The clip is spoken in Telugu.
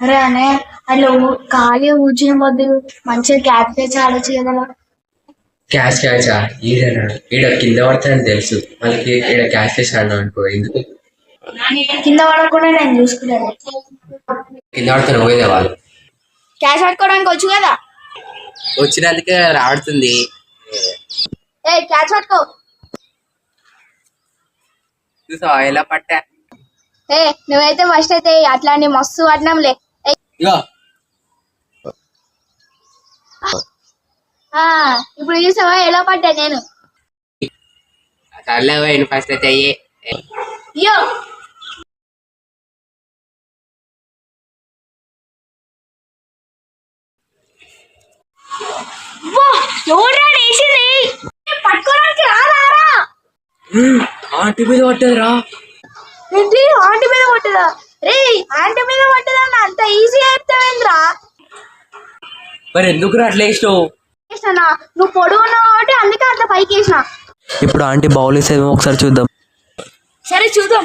అరే అనే అట్లా ఖాళీ కూర్చుని బదులు మంచిగా క్యాప్ తెచ్చి ఆడొచ్చు కదా క్యాష్ క్యాచా ఈడనా ఈడ కింద పడతానని తెలుసు. మనకి ఈడ క్యాష్ చేసి ఆడినాం అనుకో ఎందుకు? కింద పడకుండా నేను చూసుకున్నాను కింద పడతాను పోయేదే వాళ్ళు. క్యాష్ పట్టుకోవడానికి వచ్చు కదా? వచ్చినందుకే ఆడుతుంది. ఏ క్యాష్ పట్టుకో. చూసావా ఎలా పట్టా? ఏ నువ్వైతే ఫస్ట్ అయితే అట్లాంటి మస్తు పట్టినాంలే ఏయ్, ఇగో ఆ, ఇప్పుడు చూసావా ఎలా పడ్డా నేను? ఫస్ట్ అయితే అయ్యే. పట్టుకోవడానికి మీద పట్టదురా. ఏంటి? ఆంటీ మీద పట్టదా రే ఆంటీ మీద పట్టదా అంత ఈజీగా చెప్తావేంద్రా? మరి ఎందుకు అట్లా వేసినావు వేసినా నువ్వు పొడుగు ఉన్నావు కాబట్టి అందుకే అంత పైకి వేసిన. ఇప్పుడు ఆంటీ బౌల్ వేసేమో ఒకసారి చూద్దాం. సరే చూద్దాం.